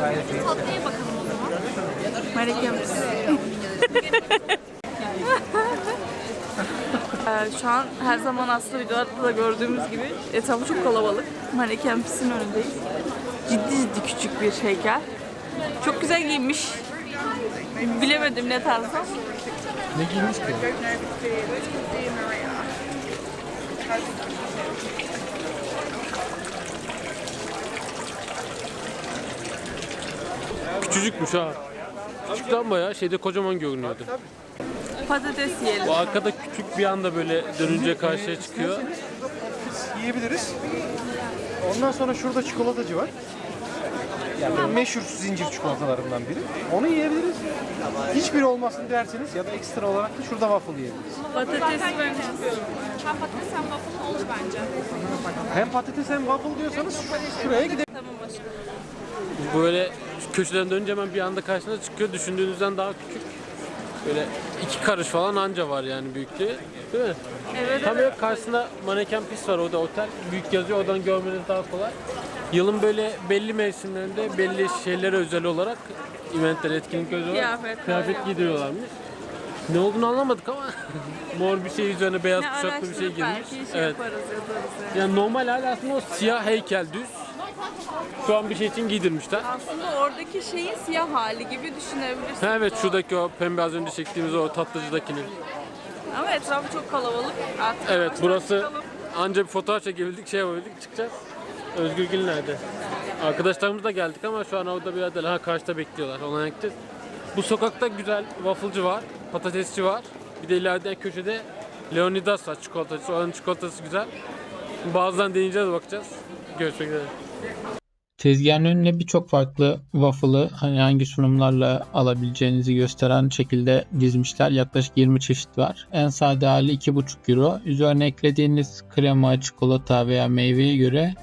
Tatlıya bakalım o zaman. Şu an her zaman aslında videolarda da gördüğümüz gibi etrafı çok kalabalık. Maneken pisinin önündeyiz. Ciddi ciddi küçük bir heykel. Çok güzel giymiş. Bilemedim ne tarzı. Ne giymiş ki? Küçücükmüş ha. Küçükten bayağı şeyde kocaman görünüyordu. Patates yiyelim. Bu arkada küçük bir anda böyle dönünce karşıya çıkıyor. yiyebiliriz. Ondan sonra şurada çikolatacı var. Yani meşhur zincir çikolatalarından biri. Onu yiyebiliriz. Hiçbiri olmasın derseniz ya da ekstra olarak da şurada waffle yiyebiliriz. Patates ben istiyorum. Hem patates hem waffle olur bence. Hem patates hem waffle diyorsanız şu- şuraya gidelim. Tamam başka. Böyle köşeden dönünce hemen bir anda karşına çıkıyor. Düşündüğünüzden daha küçük. Böyle iki karış falan anca var yani büyüklüğü. Değil mi? Evet. Tam böyle karşısında maneken pis var o da otel. Büyük yazıyor oradan görmeniz daha kolay. Yılın böyle belli mevsimlerinde belli şeylere özel olarak eventler, etkinlik özel olarak kıyafet ya. giydiriyorlarmış. Ne olduğunu anlamadık ama mor bir şey üzerine beyaz kuşaklı bir şey girmiş. belki şey Evet. yaparız yani. Yani normal hali aslında o siyah heykel düz. Şu an bir şey için giydirmişler. Aslında oradaki şeyin siyah hali gibi düşünebilirsin. Ha evet şuradaki o pembe az önce çektiğimiz o tatlıcıdakinin. Ama etrafı çok kalabalık. Artık Evet burası çıkalım. anca bir fotoğraf çekebildik şey yapabildik çıkacağız. Özgür Gül nerede? Arkadaşlarımız da geldik ama şu an orada bir ha karşıda bekliyorlar. Ona gideceğiz. Bu sokakta güzel wafflecı var, patatesçi var. Bir de ileride köşede Leonidas var çikolatacısı. Oranın çikolatası güzel. Bazıdan deneyeceğiz bakacağız. Görüşmek üzere. Tezgahın önüne birçok farklı waffle'ı hani hangi sunumlarla alabileceğinizi gösteren şekilde dizmişler. Yaklaşık 20 çeşit var. En sade hali 2,5 euro. Üzerine eklediğiniz krema, çikolata veya meyveye göre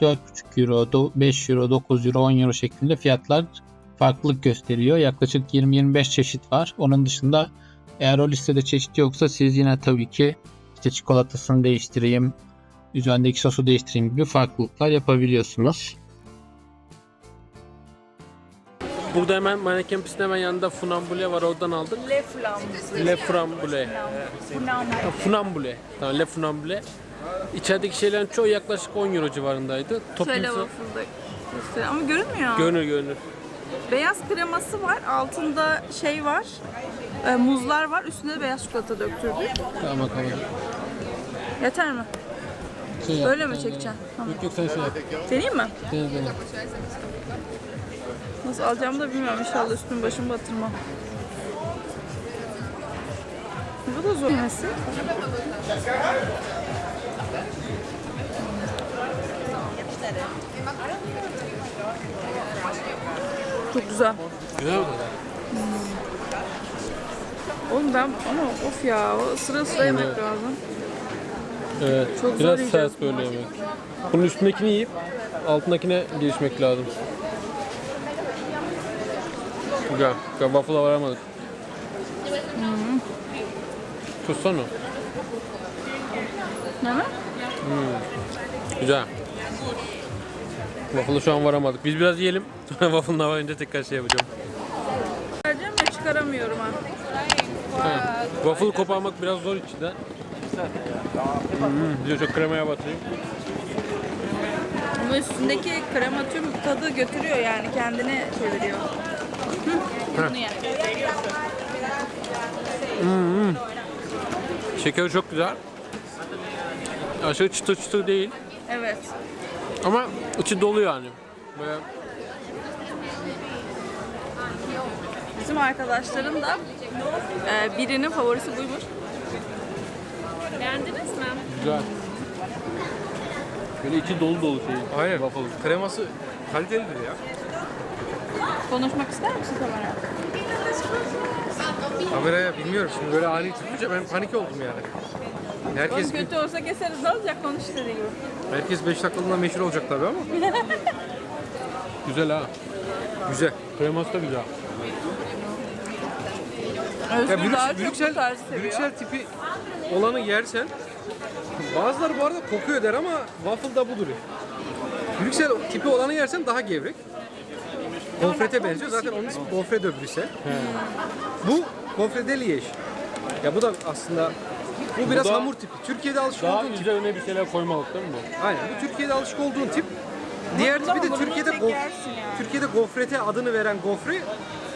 4,5 euro, do- 5 euro, 9 euro, 10 euro şeklinde fiyatlar farklılık gösteriyor. Yaklaşık 20-25 çeşit var. Onun dışında eğer o listede çeşit yoksa siz yine tabii ki işte çikolatasını değiştireyim, üzerindeki sosu değiştireyim gibi farklılıklar yapabiliyorsunuz. Burada hemen maneken pistin hemen yanında funambule var oradan aldık. Le Flambe. Le Frambule. Flambe. Ha, Funambule. Tamam Le Funambule. İçerideki şeylerin çoğu yaklaşık 10 euro civarındaydı. Şöyle waffle'da göster- Ama görünmüyor. görünür görünür. beyaz kreması var. Altında şey var. e, muzlar var. Üstüne de beyaz çikolata döktürdük. Tamam bakalım. Yeter mi? Şey Böyle mi çekeceksin? Tamam. Yok yok sen şey yap. Deneyeyim mi? Dene dene. Nasıl alacağımı da bilmiyorum. İnşallah üstümü başımı batırmam. Bu da zor yemesi. Çok güzel. Güzel mi? Oğlum ben ama of ya o sıra sıra yemek lazım. Evet. Çok zor Biraz yiyeceğiz sert böyle yemek. Bunun üstündekini yiyip altındakine girişmek lazım. Güzel. Güzel. Waffle'a varamadık. Tutsana. Ne mi? Güzel. Waffle'a şu an varamadık. Biz biraz yiyelim. Sonra waffle'ın varınca tekrar şey yapacağım. Vereceğim çıkaramıyorum ha. Ha. Waffle koparmak biraz zor Hmm, bir de çok kremaya batırayım. Ama üstündeki krema tüm tadı götürüyor yani kendine çeviriyor. Hı, Bunu ye. Şekeri çok güzel. Aşırı çıtır çıtır değil. Evet. Ama içi dolu yani. Böyle Bizim arkadaşların da e, birinin favorisi buymuş. Beğendiniz mi? güzel. Böyle içi dolu dolu şey. Aynen. Waffle. Kreması kalitelidir ya. Konuşmak ister misin kamera? Kameraya bilmiyorum şimdi böyle ani çıkınca ben panik oldum yani. Herkes Oğlum kötü olsa keseriz ne olacak konuş istediği gibi. herkes 5 dakikalığına meşhur olacak tabii ama Güzel ha. güzel. Kreması da güzel. Özgür Ya Brüksel, daha çok bu Brüksel, tarzı seviyor. Brüksel tipi olanı yersen bazıları bu arada kokuyor der ama waffle da budur. Brüksel tipi olanı yersen daha gevrek. Gofrete benziyor. Zaten onun ismi gofre de Brüssel. Bu gofre de Liège. Ya bu da aslında bu biraz da hamur tipi. Türkiye'de alışık Daha olduğun tip. üzerine bir şeyler koymalık değil mi bu? Aynen. Bu Türkiye'de alışık olduğun tip. Diğer tipi de bunu Türkiye'de tek gof yersin yani. Türkiye'de gofrete adını veren gofre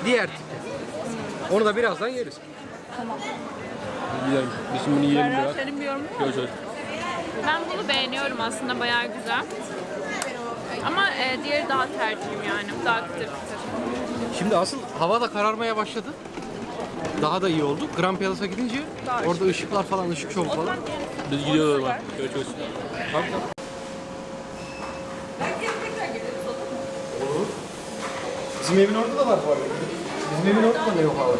diğer tipi. Onu da birazdan yeriz. Yiyelim. Biz şimdi bunu yiyelim biraz. senin bir yorumun var mı? Görüşürüz. Ben bunu beğeniyorum aslında bayağı güzel. Ama e, diğeri daha tercihim yani. Daha kıtır kıtır. Şimdi asıl hava da kararmaya başladı. Daha da iyi oldu. Grand Palace'a gidince orada ışıklar falan, ışık şovu falan. Biz gidiyoruz o zaman. Görüşürüz. Bizim evin orada da var bu arada. Bizim evin orada da ne yok hava.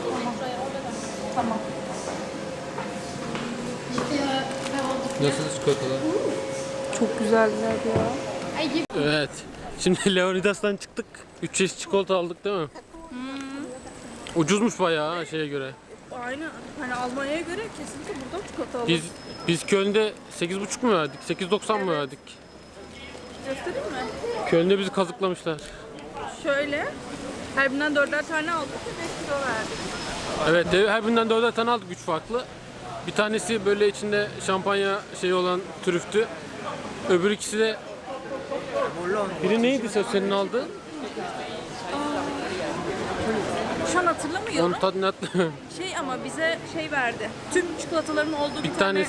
Nasıl çikolatalar? Çok güzeller ya. Evet. Şimdi Leonidas'tan çıktık. 3 çeşit çikolata aldık değil mi? Ucuzmuş bayağı ha şeye göre. Aynen. Hani Almanya'ya göre kesinlikle burada çikolata alır. Biz biz Köln'de 8,5 mu verdik? 8,90 mı verdik? Göstereyim mi? Köln'de bizi kazıklamışlar. Şöyle. Her birinden dörder tane aldık ve 5 kilo verdik. Evet, her birinden dörder tane aldık, üç farklı. Bir tanesi böyle içinde şampanya şeyi olan trüftü. Öbür ikisi de... Biri neydi söz senin aldığın? Şu an hatırlamıyorum. Onun tadını Şey ama bize şey verdi. Tüm çikolataların olduğu bir, Bir tane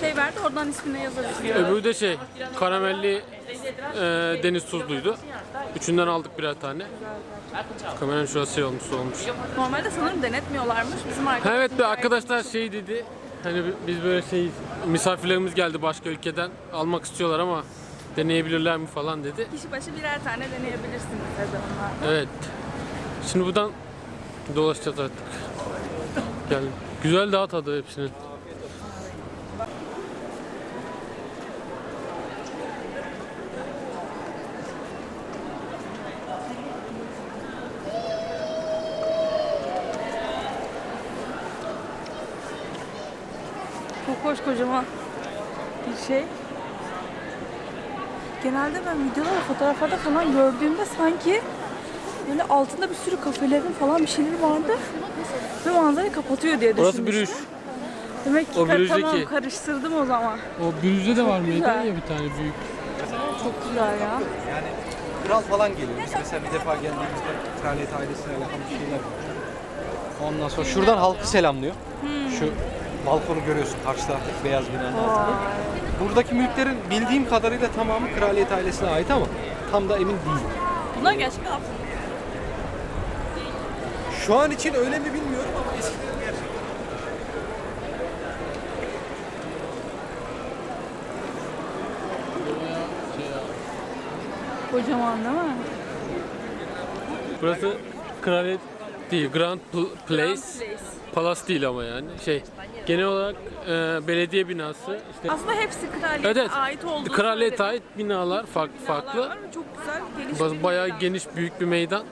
şey verdi. Oradan ismini yazarız. Öbürü de şey, karamelli e, deniz tuzluydu. Üçünden aldık birer tane. Kameranın şurası şey olmuş, olmuş. Normalde sanırım denetmiyorlarmış. Bizim Ha, evet be arkadaşlar şey dedi. Hani bi- biz böyle şey misafirlerimiz geldi başka ülkeden almak istiyorlar ama deneyebilirler mi falan dedi. Kişi başı birer tane deneyebilirsiniz dedi onlar. Evet. Şimdi buradan dolaşacağız artık. Gel. Güzel daha tadı hepsinin. Çok hoş kocaman bir şey. Genelde ben videolarda, fotoğraflarda falan gördüğümde sanki böyle altında bir sürü kafelerin falan bir şeyleri vardı. Ve manzarayı kapatıyor diye Burası düşünmüştüm. Brüj. Demek ki O Brüj'deki. tamam karıştırdım o zaman. O Brüj'de de var mıydı güzel. ya bir tane büyük. Çok güzel ya. Kral falan geliyor. Biz mesela bir defa geldiğimizde kraliyet ailesiyle alakalı bir şeyler var. Ondan sonra şuradan halkı selamlıyor. Şu balkonu görüyorsun karşı taraftaki beyaz binanın altında. Buradaki mülklerin bildiğim kadarıyla tamamı kraliyet ailesine ait ama tam da emin değilim. Bunlar altın. Şu an için öyle mi bilmiyorum ama eskiden gerçekten. Kocaman değil mi? Burası kraliyet değil, Grand Pl- Place. Palace değil ama yani. Şey, genel olarak e, belediye binası. işte Aslında hepsi kraliyete Evet, evet. ait olduğu Kraliyete ait binalar farklı Binalar farklı. var Çok güzel, geniş Ba- bir Bayağı meydan. geniş, büyük bir meydan.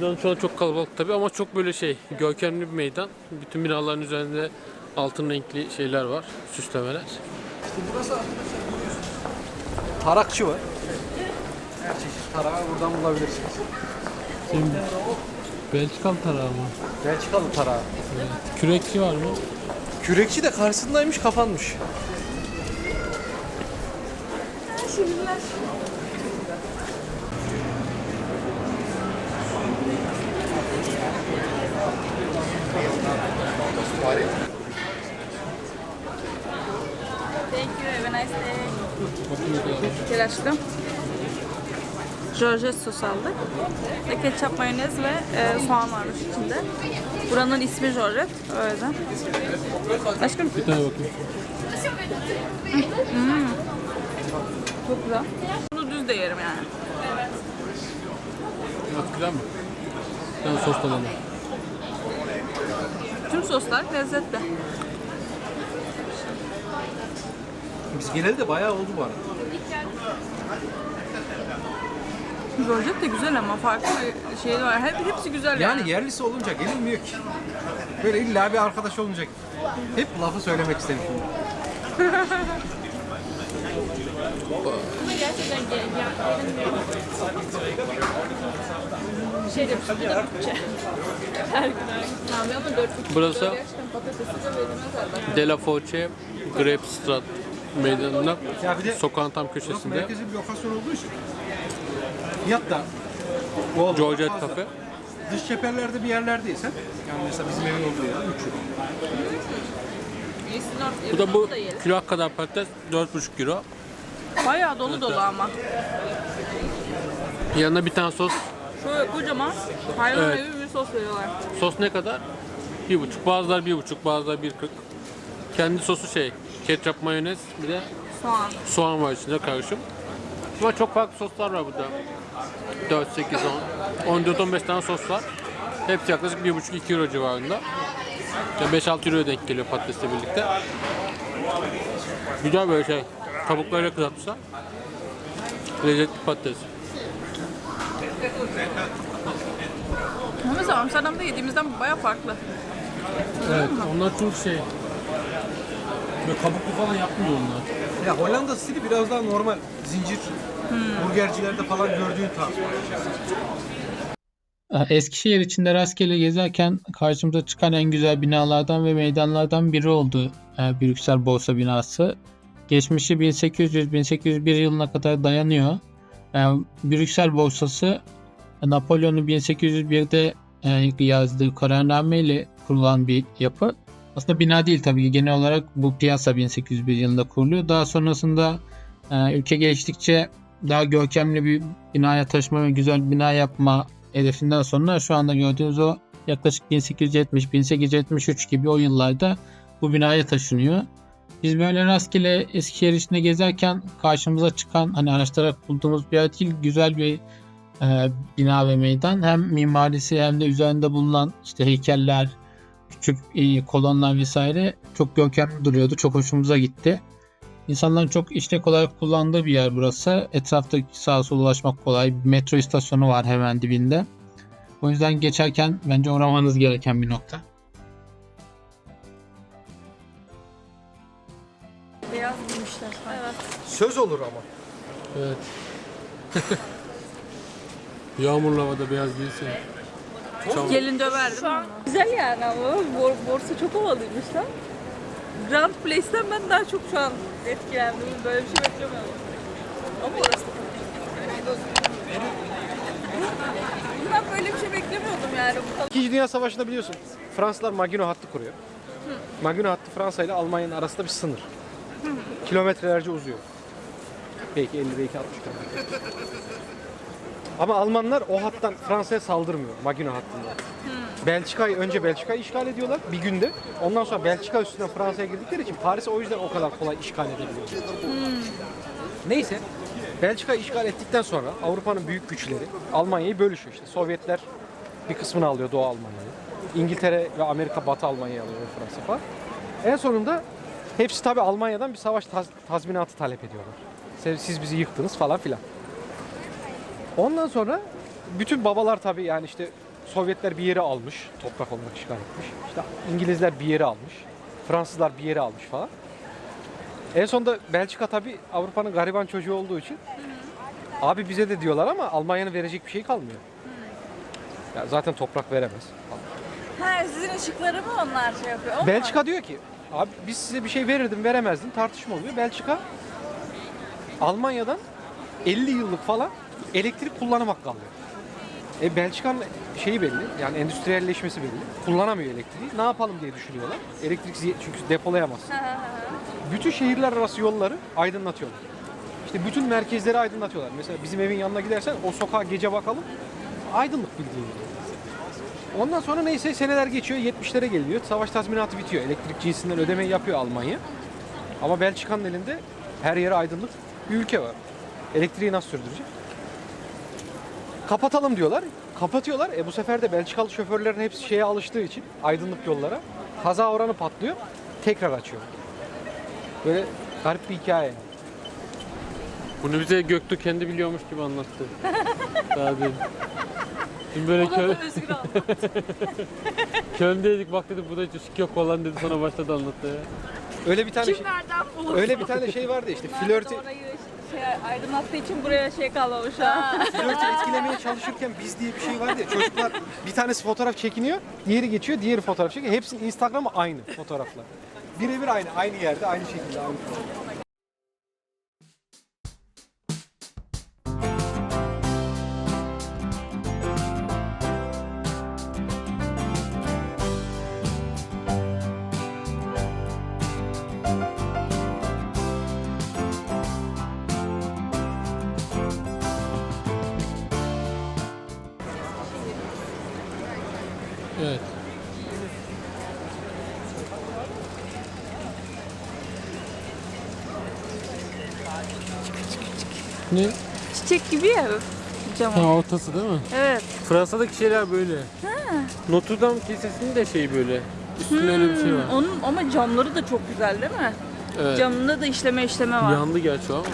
Meydan şu an çok kalabalık tabii ama çok böyle şey, görkemli bir meydan. Bütün binaların üzerinde altın renkli şeyler var, süslemeler. Burası arkadaşlar görüyorsunuz. Tarakçı var. Her çeşit tarağı buradan bulabilirsiniz. Belçikalı tarağı mı? Belçikalı tarağı. Kürekçi var mı? Kürekçi de karşısındaymış kapanmış. Thank you, have a nice day. Gel aşkım. Georgette sos aldık. Ve ketçap, mayonez ve e, soğan varmış içinde. Buranın ismi Georgette. Öyle. Aşkım Bir tane bakayım. çok güzel. Bunu düz de yerim yani. Nasıl güzel mi? Ben sos tadalım. Tüm soslar lezzetli. Biz geleli de bayağı oldu bu arada. Georgette de güzel ama farklı bir şey var. Hep, hepsi güzel yani. Yani yerlisi olunca gelinmiyor ki. Böyle illa bir arkadaş olunca. Hep lafı söylemek istedim şimdi. Gerçekten gel, gel. Şey demiş, bu da bütçe. Her gün her gün. Tamam ama dört buçuk Burası gerçekten patatesi de verilmez herhalde. De La Foce Grapestrat meydanında Ya bir de- sokağın tam Burası köşesinde merkezi bir lokasyon olduğu için fiyat da o Georgette fazla. Cafe. Dış cephelerde bir yerlerdeysen yani mesela bizim evin olduğu yer 3 euro. Bu da bu kilo kadar patates 4,5 euro. Bayağı dolu dolu ama. Yanına bir tane sos. Şöyle kocaman hayvan Evet. evi bir sos veriyorlar. Sos ne kadar? 1,5. Bazıları 1,5, bazıları 1,40. Kendi sosu şey, ketçap, mayonez, bir de Soğan. soğan var içinde karışım. Ama çok farklı soslar var burada. 4, 8, 10. 14, 15 tane sos var. Hepsi yaklaşık 1,5-2 euro civarında. Yani 5-6 euroya denk geliyor patatesle birlikte. Güzel böyle şey. Kabuklarıyla kızartmışlar. Lezzetli patates. Ama mesela Amsterdam'da yediğimizden bayağı farklı. Evet, onlar çok şey. Böyle kabuklu falan yapmıyor onlar. Ya Hollanda stili biraz daha normal zincir burgercilerde falan gördüğün tarz. Ee, Eskişehir içinde rastgele gezerken karşımıza çıkan en güzel binalardan ve meydanlardan biri oldu e, Brüksel Borsa binası. Geçmişi 1800-1801 yılına kadar dayanıyor. Yani Brüksel Borsası e, Napolyon'un 1801'de e, yazdığı kararnameyle kurulan bir yapı. Aslında bina değil tabii ki genel olarak bu piyasa 1801 yılında kuruluyor. Daha sonrasında e, ülke geliştikçe daha görkemli bir binaya taşıma ve güzel bir bina yapma hedefinden sonra şu anda gördüğünüz o yaklaşık 1870-1873 gibi o yıllarda bu binaya taşınıyor. Biz böyle rastgele Eskişehir içinde gezerken karşımıza çıkan hani araştırarak bulduğumuz bir yer değil güzel bir e, bina ve meydan. Hem mimarisi hem de üzerinde bulunan işte heykeller, küçük e, kolonlar vesaire çok görkemli duruyordu. Çok hoşumuza gitti. İnsanların çok işlek olarak kullandığı bir yer burası. Etrafta sağa sola ulaşmak kolay. Bir metro istasyonu var hemen dibinde. O yüzden geçerken bence uğramanız gereken bir nokta. Beyaz giymişler. Evet. Söz olur ama. Evet. Yağmurlu havada beyaz giysi. Çamur. Gelin döver değil mi? Güzel yani ama Bor borsa çok havalıymış lan. Grand Place'ten ben daha çok şu an etkilendim. Böyle bir şey beklemiyordum. Ama orası da Ben böyle bir şey beklemiyordum yani. Bu kadar. İkinci Dünya Savaşı'nda biliyorsun Fransızlar Maginot hattı kuruyor. Maginot hattı Fransa ile Almanya'nın arasında bir sınır. Kilometrelerce uzuyor. Belki 50 belki 60 kilometre. Ama Almanlar o hattan Fransa'ya saldırmıyor Maginot hattında. Belçika'yı önce Belçika'yı işgal ediyorlar bir günde. Ondan sonra Belçika üstünden Fransa'ya girdikleri için Paris'i o yüzden o kadar kolay işgal edebiliyor. Neyse Belçika işgal ettikten sonra Avrupa'nın büyük güçleri Almanya'yı bölüşüyor işte. Sovyetler bir kısmını alıyor Doğu Almanya'yı. İngiltere ve Amerika Batı Almanya'yı alıyor ve Fransa falan. En sonunda hepsi tabi Almanya'dan bir savaş taz- tazminatı talep ediyorlar. Siz- Siz bizi yıktınız falan filan. Ondan sonra bütün babalar tabi yani işte Sovyetler bir yeri almış, toprak olarak işgal etmiş. İşte İngilizler bir yeri almış, Fransızlar bir yeri almış falan. En sonunda Belçika tabi Avrupa'nın gariban çocuğu olduğu için abi bize de diyorlar ama Almanya'nın verecek bir şey kalmıyor. Ya zaten toprak veremez. Ha sizin ışıkları mı onlar şey yapıyor? O mu? Belçika diyor ki abi biz size bir şey verirdim veremezdim tartışma oluyor. Belçika Almanya'dan 50 yıllık falan elektrik kullanım hakkı alıyor. E Belçika'nın şeyi belli yani endüstriyelleşmesi belli. Kullanamıyor elektriği. Ne yapalım diye düşünüyorlar. Elektrik zi- çünkü depolayamaz. bütün şehirler arası yolları aydınlatıyorlar. İşte bütün merkezleri aydınlatıyorlar. Mesela bizim evin yanına gidersen o sokağa gece bakalım. Aydınlık bildiğin gibi. Ondan sonra neyse seneler geçiyor. 70'lere geliyor. Savaş tazminatı bitiyor. Elektrik cinsinden ödemeyi yapıyor Almanya. Ama Belçika'nın elinde her yere aydınlık bir ülke var. Elektriği nasıl sürdürecek? Kapatalım diyorlar. Kapatıyorlar. E bu sefer de Belçikalı şoförlerin hepsi şeye alıştığı için aydınlık yollara kaza oranı patlıyor. Tekrar açıyor. Böyle garip bir hikaye. Bunu bize Göktuğ kendi biliyormuş gibi anlattı. Daha değil. Dün böyle O da kö Özgür. Köln'deydik bak dedim bu da hiç ışık yok falan dedi sonra başladı anlatmaya. Öyle bir tane şey, Kim nereden bulur? öyle bir tane şey vardı işte flörtü Orayı şey aydınlattığı için buraya şey kalmamış ha. Flörtü etkilemeye çalışırken biz diye bir şey vardı ya çocuklar bir tanesi fotoğraf çekiniyor, diğeri geçiyor, diğeri fotoğraf çekiyor. Hepsinin Instagram'ı aynı fotoğraflar. Birebir aynı, aynı yerde, aynı şekilde, aynı Evet. Ne? Çiçek gibi ya cam. Ha, ortası değil mi? Evet. Fransa'daki şeyler böyle. Notre Dame Kilisesi'nin de şeyi böyle. Üstünde öyle bir şey var. Onun ama camları da çok güzel değil mi? Evet. Camında da işleme işleme var. Yandı gerçi ama.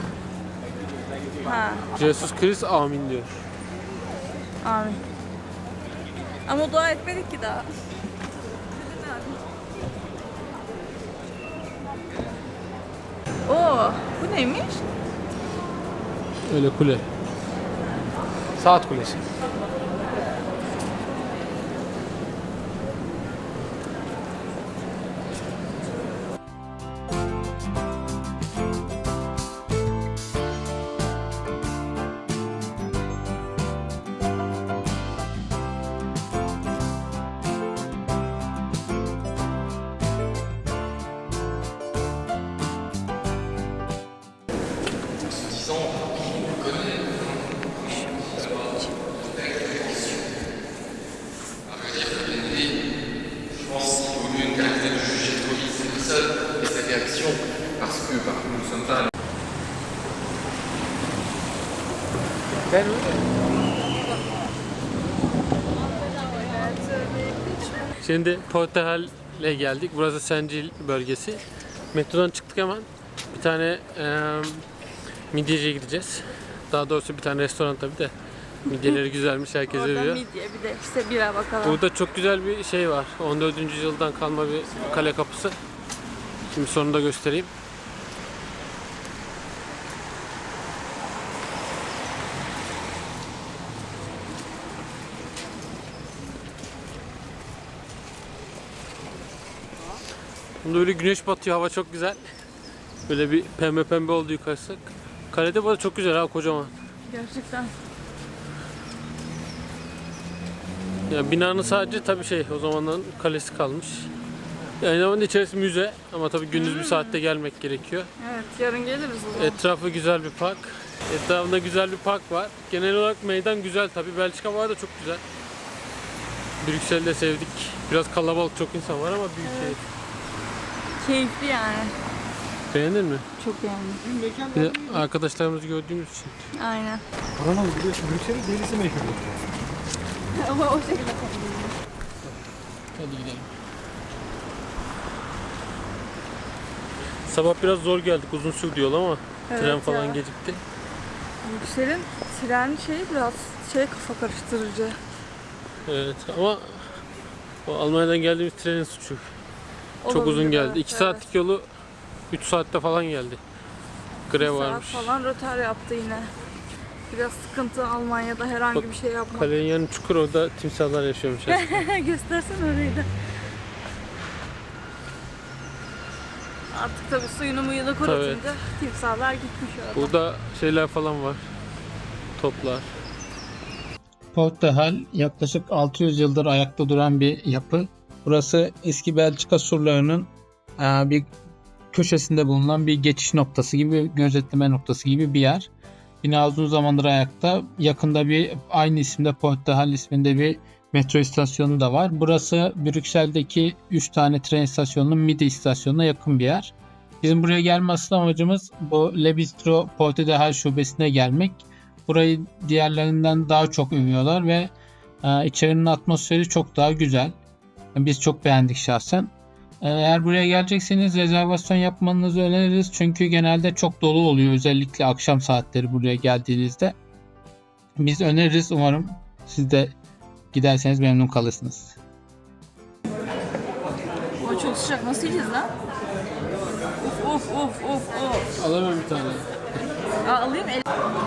Ha, Jesus Christ amin diyor. amin. Ama dua etmedik ki daha. Oo, bu neymiş? Öyle kule. Saat kulesi. Şimdi Portahal'e geldik. Burası Sencil bölgesi. Metrodan çıktık hemen. Bir tane eee midyeciye gideceğiz. Daha doğrusu bir tane restoran tabii de. Midyeleri güzelmiş herkes Orada övüyor. midye bir de işte bira bakalım. Burada çok güzel bir şey var. 14. yüzyıldan kalma bir kale kapısı. Şimdi sonunda göstereyim. Böyle güneş batıyor, hava çok güzel. Böyle bir pembe pembe oldu yukarısı. Kalede bu arada çok güzel ha, kocaman. Gerçekten. Ya binanın sadece tabii şey o zamanların kalesi kalmış. Aynı zamanda içerisi müze ama tabii gündüz bir saatte gelmek gerekiyor. Evet, yarın geliriz o zaman. Etrafı güzel bir park. Etrafında güzel bir park var. Genel olarak meydan güzel tabii. Belçika var da çok güzel. Brüksel'de sevdik. Biraz kalabalık çok insan var ama büyük şehir. Keyifli yani. Beğendin mi? Çok beğendim. Bir de arkadaşlarımızı gördüğümüz için. Aynen. Paranın biliyorsun Brüksel'in delisi meşhur. Ama o şekilde Hadi gidelim. Sabah biraz zor geldik. Uzun sürdü yol ama Evet tren falan ya. gecikti. Yüksel'in tren şeyi biraz şey kafa karıştırıcı. Evet ama o Almanya'dan geldiğimiz trenin suçu. Çok uzun geldi. evet, 2 evet. saatlik yolu 3 saatte falan geldi. Grev Saat varmış. falan rötar yaptı yine. Biraz sıkıntı Almanya'da herhangi Bak, bir şey yapmak. Kalenin yanı çukur orada timsahlar yaşıyormuş. Göstersen orayı da. Artık tabii suyunu muyunu kurutunca timsahlar gitmiş orada. Burada şeyler falan var. Toplar. Portahal yaklaşık 600 yıldır ayakta duran bir yapı. Burası eski Belçika surlarının e, bir köşesinde bulunan bir geçiş noktası gibi, gözetleme noktası gibi bir yer. Bina uzun zamandır ayakta. Yakında bir aynı isimde Portahal isminde bir metro istasyonu da var. Burası Brüksel'deki 3 tane tren istasyonunun Midi istasyonuna yakın bir yer. Bizim buraya gelme asıl amacımız bu Le Bistro Porte de Hal şubesine gelmek. Burayı diğerlerinden daha çok övüyorlar ve e, içerinin atmosferi çok daha güzel. Biz çok beğendik şahsen. E, Eğer buraya gelecekseniz rezervasyon yapmanızı öneririz. Çünkü genelde çok dolu oluyor özellikle akşam saatleri buraya geldiğinizde. Biz öneririz. Umarım siz de giderseniz memnun kalırsınız. O çok sıcak nasıl yiyeceğiz lan? Of of of of of. Alamam bir tane. Aa, alayım el.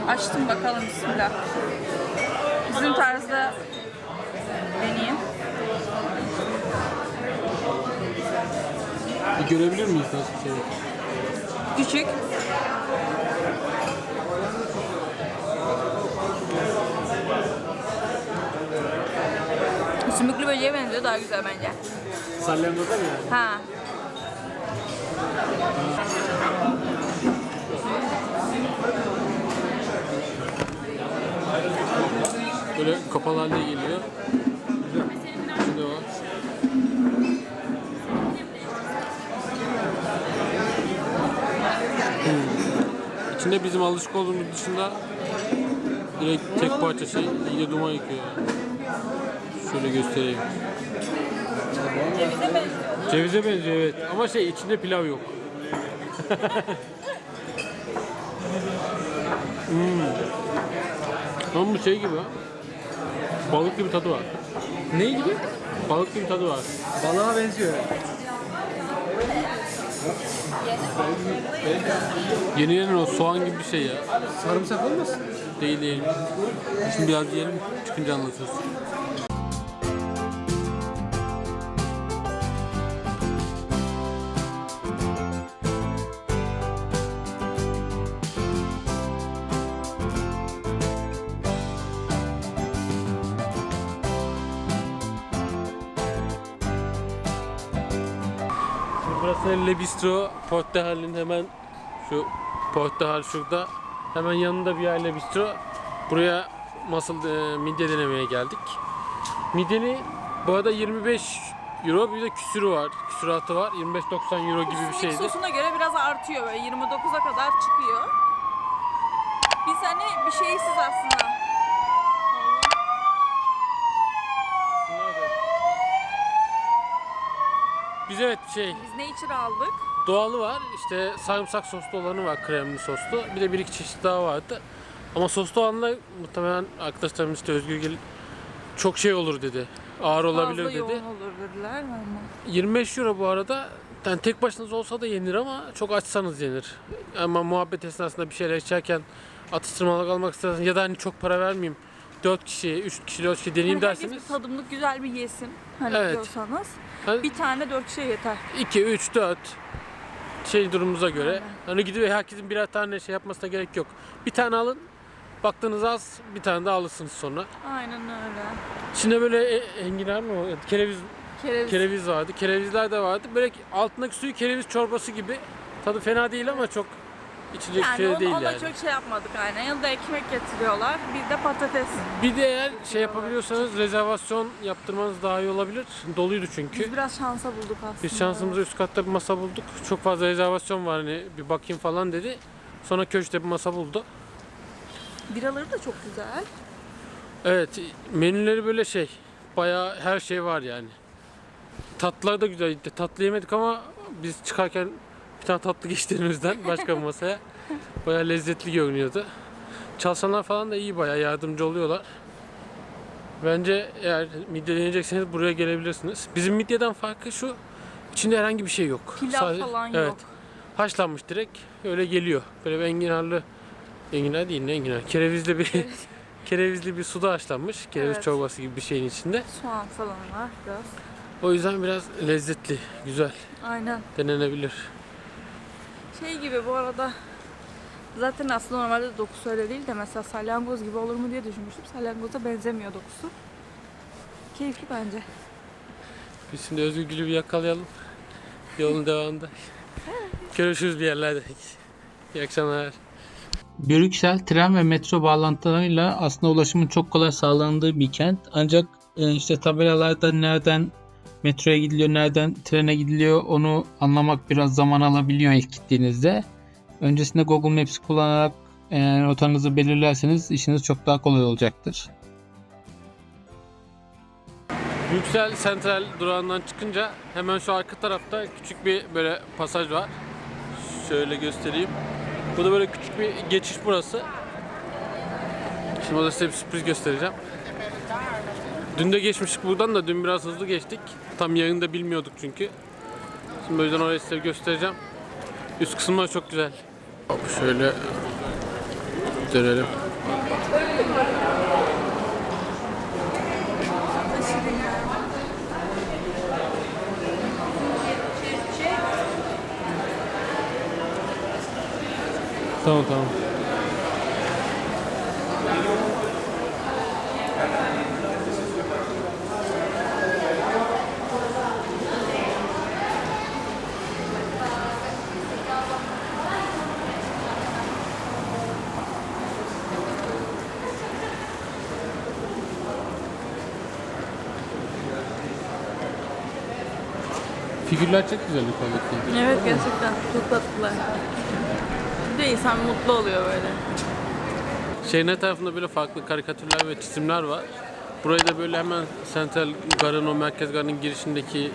Açtım bakalım bismillah. Bizim tarzda deneyeyim. Bir görebilir miyiz nasıl bir şey? Küçük. Sümüklü böceğe benziyor daha güzel bence. Salyangoza mı yani? Ha. Böyle kapalı halde geliyor. İçinde bizim alışık olduğumuz dışında direkt tek parça şey iyice duman yıkıyor. Şöyle göstereyim. Cevize benziyor evet ama şey içinde pilav yok. Ama bu şey gibi ha. Balık gibi tadı var. Ne gibi? Balık gibi tadı var. Balığa benziyor. Yeni yeni o soğan gibi bir şey ya. Sarımsak olmasın? Değil değil. Şimdi biraz yiyelim çıkınca anlatırız. Burası Le Bistro Porte Halle'in hemen şu Porte Hal şurada. Hemen yanında bir yer Le Bistro. Buraya masal e, midye denemeye geldik. Midyenin bu arada 25 euro bir de küsürü var. Küsuratı var. 25-90 euro gibi bir şeydi. sosuna göre biraz artıyor böyle 29'a kadar çıkıyor. Biz hani bir şeysiz aslında. Biz evet şey Biz nature aldık. doğalı var. İşte sarımsak soslu olanı var kremli soslu. Bir de bir iki çeşit daha vardı. Ama soslu olanla muhtemelen arkadaşlarımız işte Özgür çok şey olur dedi. Ağır olabilir Fazla dedi. yoğun olur dediler ama. 25 euro bu arada. Yani tek başınıza olsa da yenir ama çok açsanız yenir. Ama muhabbet esnasında bir şeyler içerken atıştırmalık almak isterseniz ya da hani çok para vermeyeyim. 4 kişi, 3 kişi, 4 kişi deneyeyim Hani herkes derseniz. bir tadımlık güzel bir yesin. Hani Evet. diyorsanız. Hani Bir tane dört kişiye yeter. 2, 3, 4 şey durumumuza göre. Hani gidip herkesin birer tane şey yapmasına gerek yok. Bir tane alın. Baktığınız az bir tane daha alırsınız sonra. Aynen öyle. İçinde böyle e, enginar mı? o? Kereviz Kereviz. kereviz vardı. Kerevizler de vardı. Böyle altındaki suyu kereviz çorbası gibi. Tadı fena değil ama çok içecek yani şey değil ona yani. çok şey yapmadık aynen. Yanında ekmek getiriyorlar. Bir de patates. Bir de eğer şey yapabiliyorsanız rezervasyon yaptırmanız daha iyi olabilir. Doluydu çünkü. Biz biraz şansa bulduk aslında. Biz şansımıza üst katta bir masa bulduk. Çok fazla rezervasyon var hani bir bakayım falan dedi. Sonra köşte bir masa buldu. Biraları da çok güzel. Evet menüleri böyle şey. Bayağı her şey var yani. Tatlılar da güzeldi. Tatlı yemedik ama biz çıkarken bir tane tatlı geçti elimizden başka bir masaya. Bayağı lezzetli görünüyordu. Çalışanlar falan da iyi bayağı yardımcı oluyorlar. Bence eğer midye deneyecekseniz buraya gelebilirsiniz. Bizim midyeden farkı şu. içinde herhangi bir şey yok. Pilav falan evet, yok. Haşlanmış direkt öyle geliyor. Böyle bir enginarlı enginar değil ne enginar. Kerevizli bir kerevizli bir suda haşlanmış. Kereviz Evet. çorbası gibi bir şeyin içinde. Soğan falan var biraz. O yüzden biraz lezzetli, güzel, Aynen. denenebilir. Şey gibi bu arada zaten aslında normalde dokusu öyle değil de mesela salyangoz gibi olur mu diye düşünmüştüm. Salyangoza benzemiyor dokusu. Keyifli bence. Biz şimdi Özgür Gül'ü bir yakalayalım. Yolun devamında. Görüşürüz bir yerlerde. İyi akşamlar. Brüksel tren ve metro bağlantılarıyla aslında ulaşımın çok kolay sağlandığı bir kent. Ancak e, işte tabelalarda nereden metroya gidiliyor, nereden trene gidiliyor onu anlamak biraz zaman alabiliyor ilk gittiğinizde. Öncesinde Google Maps kullanarak e, rotanızı belirlerseniz işiniz çok daha kolay olacaktır. Yüksel Sentral durağından çıkınca hemen şu arka tarafta küçük bir böyle pasaj var. Şöyle göstereyim. Bu da böyle küçük bir geçiş burası. Şimdi o da size bir sürpriz göstereceğim. Dün de geçmiştik buradan da dün biraz hızlı geçtik. Tam de bilmiyorduk çünkü. Şimdi o yüzden orayı size göstereceğim. Üst kısımlar çok güzel. Hop şöyle Dönelim. Tamam tamam. Figürler çok güzel yukarıdaki. Evet gerçekten çok tatlılar. Bir de insan mutlu oluyor böyle. Şehrin etrafında böyle farklı karikatürler ve çizimler var. Burayı da böyle hemen Central Gar'ın o merkez garının girişindeki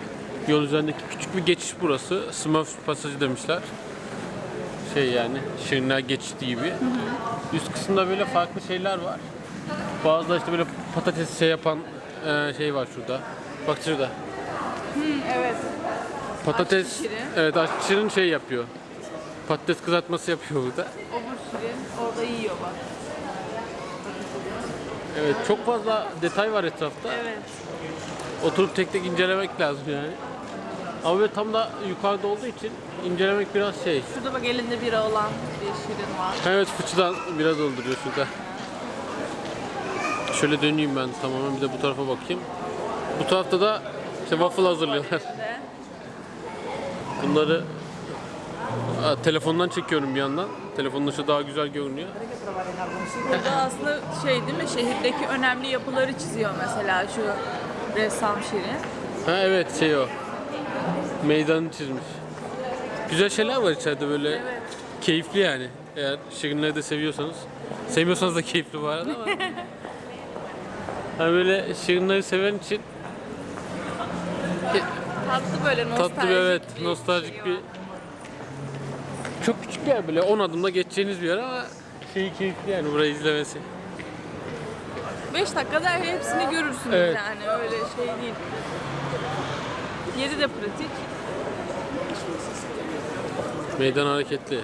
yol üzerindeki küçük bir geçiş burası. Smurfs pasajı demişler. Şey yani Şirinler geçişi gibi. Üst kısımda böyle farklı şeyler var. Bazıları işte böyle patates şey yapan e, şey var şurada. Bak şurada. Evet. Patates, Aşçı Şirin. evet aşçı Şirin şey yapıyor. Patates kızartması yapıyor burada. Obur şirin orada yiyor bak. Evet çok fazla detay var etrafta. Evet. Oturup tek tek incelemek lazım yani. Ama böyle tam da yukarıda olduğu için incelemek biraz şey. Şurada bak elinde bira olan bir şirin var. Evet fıçıdan biraz dolduruyor şurada. Şöyle döneyim ben tamamen bir de bu tarafa bakayım. Bu tarafta da işte waffle hazırlıyorlar. Bunları Aa, telefondan çekiyorum bir yandan. Telefonun ışığı daha güzel görünüyor. Burada aslında şey değil mi şehirdeki önemli yapıları çiziyor mesela şu ressam Şirin. Ha evet şey o. Meydanı çizmiş. Güzel şeyler var içeride böyle. Evet. Keyifli yani. Eğer şirinleri de seviyorsanız. Sevmiyorsanız da keyifli bu arada ama. hani böyle şirinleri seven için Tatlı böyle nostaljik tatlı bir evet bir nostaljik şey bir çok küçük bir yer böyle 10 adımda geçeceğiniz bir yer ama şey keyifli yani burayı izlemesi. 5 dakikada hepsini görürsünüz Evet. yani öyle şey değil. Yeri de pratik. Meydan hareketli.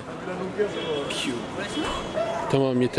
Tamam yeter.